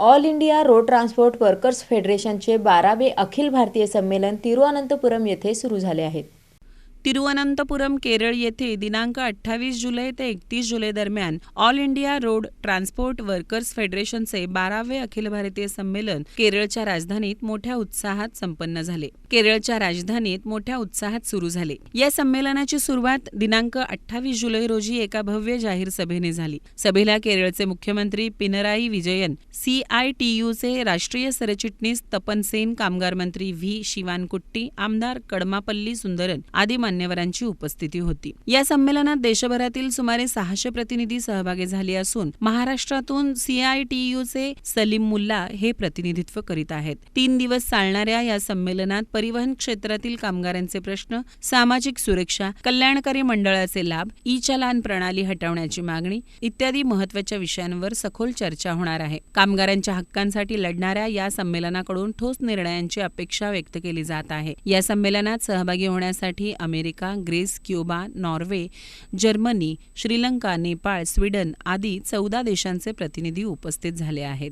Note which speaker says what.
Speaker 1: All India road transport workers फेडरेशनचे बारावे अखिल भारतीय संमेलन तिरुअनंतपुरम येथे सुरू झाले आहेत.
Speaker 2: तिरुवनंतपुरम केरळ येथे दिनांक अठ्ठावीस जुलै ते एकतीस जुलै दरम्यान all India road transport workers फेडरेशनचे बारावे अखिल भारतीय संमेलन केरळच्या राजधानीत मोठ्या उत्साहात संपन्न झाले. केरळच्या राजधानीत मोठ्या उत्साहात सुरू झाले. या संमेलनाची सुरुवात दिनांक अठ्ठावीस जुलै रोजी एका भव्य जाहीर सभेने झाली. सभेला केरळचे मुख्यमंत्री पिनराई विजयन सीआयटीयूचे राष्ट्रीय सरचिटणीस तपन सेन कामगार मंत्री व्ही शिवानकुट्टी आमदार कडमापल्ली सुंदरन आदी मान्यवरांची उपस्थिती होती. या संमेलनात देशभरातील सुमारे सहाशे प्रतिनिधी सहभागी झाले असून महाराष्ट्रातून सीआयटीयूचे सलीम मुल्ला हे प्रतिनिधित्व करीत आहेत. तीन दिवस चालणाऱ्या या संमेलनात परिवहन क्षेत्रातील कामगारांचे प्रश्न सामाजिक सुरक्षा कल्याणकारी मंडळाचे लाभ ई चलान प्रणाली हटवण्याची मागणी इत्यादी महत्त्वाच्या विषयांवर सखोल चर्चा होणार आहे. कामगारांच्या हक्कांसाठी लढणाऱ्या या संमेलनाकडून ठोस निर्णयांची अपेक्षा व्यक्त केली जात आहे. या संमेलनात सहभागी होण्यासाठी America Greece Cuba Norway Germany Sri Lanka Nepal Sweden आदी चौदा देशांचे प्रतिनिधी उपस्थित झाले आहेत.